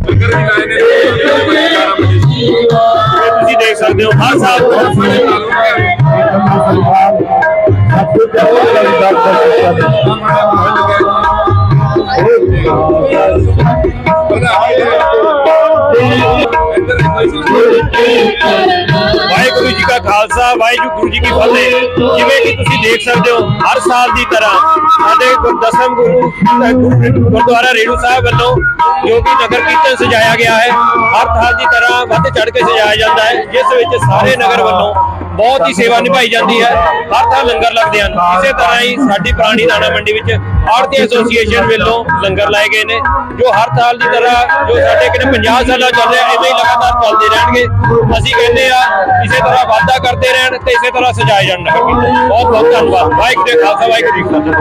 ਲੰਗਰ ਵੀ ਲਾਏ ਨੇ 11 ਵਜੇ ਇਹ ਤੁਸੀਂ ਦੇਖ ਸਕਦੇ ਹੋ ਹਰ ਸਾਲ ਬਹੁਤ ਸਾਰੇ ਵਾਹਿਗੁਰੂ ਜੀ ਕਾ ਖਾਲਸਾ, ਵਾਹਿਗੁਰੂ ਜੀ ਕੀ ਫਤਿਹ। ਜਿਵੇਂ ਕਿ ਤੁਸੀਂ ਦੇਖ ਸਕਦੇ ਹੋ, ਹਰ ਸਾਲ ਦੀ ਤਰ੍ਹਾਂ ਸਾਡੇ ਗੁਰਦਸਮ ਗੁਰੂ ਗੁਰਦੁਆਰਾ ਰੇੜੂ ਸਾਹਿਬ ਵੱਲੋਂ ਜੋ ਕਿ ਨਗਰ ਕੀਰਤਨ ਸਜਾਇਆ ਗਿਆ ਹੈ, ਹਰ ਸਾਲ ਦੀ ਤਰ੍ਹਾਂ ਵੱਧ ਚੜ ਕੇ ਸਜਾਇਆ ਜਾਂਦਾ ਹੈ, ਜਿਸ ਵਿੱਚ ਸਾਰੇ ਨਗਰ ਵੱਲੋਂ ਬਹੁਤ ਹੀ ਸੇਵਾ ਨਿਭਾਈ ਜਾਂਦੀ ਹੈ। ਹਰ ਥਾਂ ਲੰਗਰ ਲੱਗਦੇ ਹਨ। ਇਸੇ ਤਰ੍ਹਾਂ ਹੀ ਸਾਡੀ ਪੁਰਾਣੀ ਦਾਣਾ ਮੰਡੀ ਵਿੱਚ ਆੜਤੀ ਐਸੋਸੀਏਸ਼ਨ ਵੱਲੋਂ ਲੰਗਰ ਲਾਏ ਗਏ ਨੇ, ਜੋ ਹਰ ਸਾਲ ਦੀ ਤਰ੍ਹਾਂ ਜੋ ਸਾਡੇ ਕਿਨੇ 50 ਸਾਲਾਂ ਚੱਲ ਰਿਹਾ ਐਵੇਂ ਹੀ ਲਗਾਤਾਰ ਚੱਲਦੇ ਰਹਿਣਗੇ। ਅਸੀਂ ਕਹਿੰਦੇ ਆ ਇਸੇ ਤਰ੍ਹਾਂ ਵਾਅਦਾ ਕਰਦੇ ਰਹਿਣ ਤੇ ਇਸੇ ਤਰ੍ਹਾਂ ਸਜਾਏ ਜਾਣ। ਨਗਰ ਬਹੁਤ ਬਹੁਤ ਧੰਨਵਾਦ। ਵਾਹਿਗੁਰੂ ਜੀ ਖਾਲਸਾ, ਵਾਹਿਗੁਰੂ ਜੀ ਕੀ ਫਤਿਹ।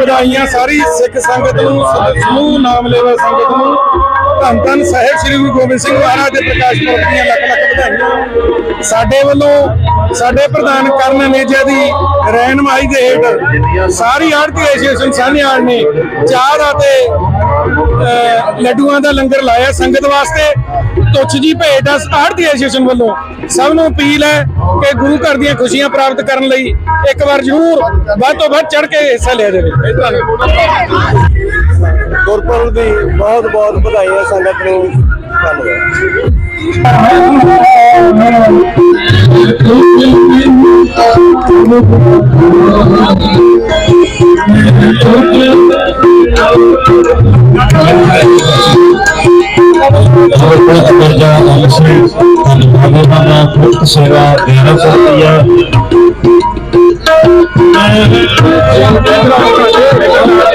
ਵਧਾਈਆਂ ਸਾਰੀ ਸਿੱਖ ਸੰਗਤ ਨੂੰ, ਸਮੂਹ ਨਾਮ ਲੈਵਾ ਸੰਗਤ ਨੂੰ। ਧੰਨ ਧੰਨ ਸਾਹਿਬ ਸ੍ਰੀ ਗੁਰੂ ਗੋਬਿੰਦ ਸਿੰਘ ਮਹਾਰਾਜ ਦੇ ਪ੍ਰਕਾਸ਼ ਪੁਰਬ ਦੀਆਂ ਲੱਖ ਲੱਖ ਵਧਾਈਆਂ। ਸਾਡੇ ਵੱਲੋਂ ਸਾਡੇ ਪ੍ਰਧਾਨ ਕਰਨ ਨੇਜਾ ਦੀ ਰਹਿਨਮਾਈ ਦੇ ਹੇਠ ਸਾਰੀ ਆੜਤੀ ਐਸੋਸੀਏਸ਼ਨ ਸਾਹਨੇਵਾਲ ਨੇ ਚਾਹ ਦਾ ਲੱਡੂਆਂ ਦਾ ਲੰਗਰ ਲਾਇਆ ਸੰਗਤ ਵਾਸਤੇ। ਤੁੱਛ ਜੀ ਭੇਟ ਆ ਆੜਤੀ ਐਸੋਸੀਏਸ਼ਨ ਵੱਲੋਂ। ਸਭ ਨੂੰ ਅਪੀਲ ਹੈ ਕਿ ਗੁਰੂ ਘਰ ਦੀਆਂ ਖੁਸ਼ੀਆਂ ਪ੍ਰਾਪਤ ਕਰਨ ਲਈ ਇੱਕ ਵਾਰ ਜ਼ਰੂਰ ਵੱਧ ਤੋਂ ਵੱਧ ਚੜ ਕੇ ਹਿੱਸਾ ਲਿਆ ਜਾਵੇ। ਗੁਰਪੁਰਬ ਦੀ ਬਹੁਤ ਬਹੁਤ ਵਧਾਈਆਂ ਸੰਗਤ ਨੂੰ ਧੰਨਵਾਦ ਦਰਜਾ ਅਲਸੇ ਧੰਨਵਾਦ। ਦਾ ਮੁਕਤ ਸੇਵਾ ਦੇਣਾ ਚਾਹਤੀ ਹੈ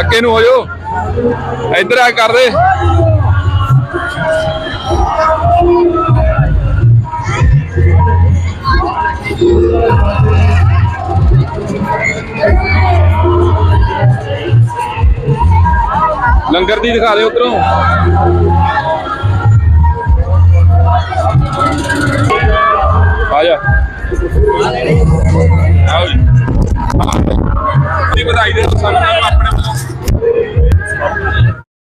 ਅੱਗੇ ਨੂੰ ਹੋ ਜਾਓ ਇੱਧਰ ਆ ਕਰ ਦੇ ਲੰਗਰ ਦੀ ਦਿਖਾ ਦੇ ਉਧਰੋਂ। ਆ ਜਾ। ਆਓ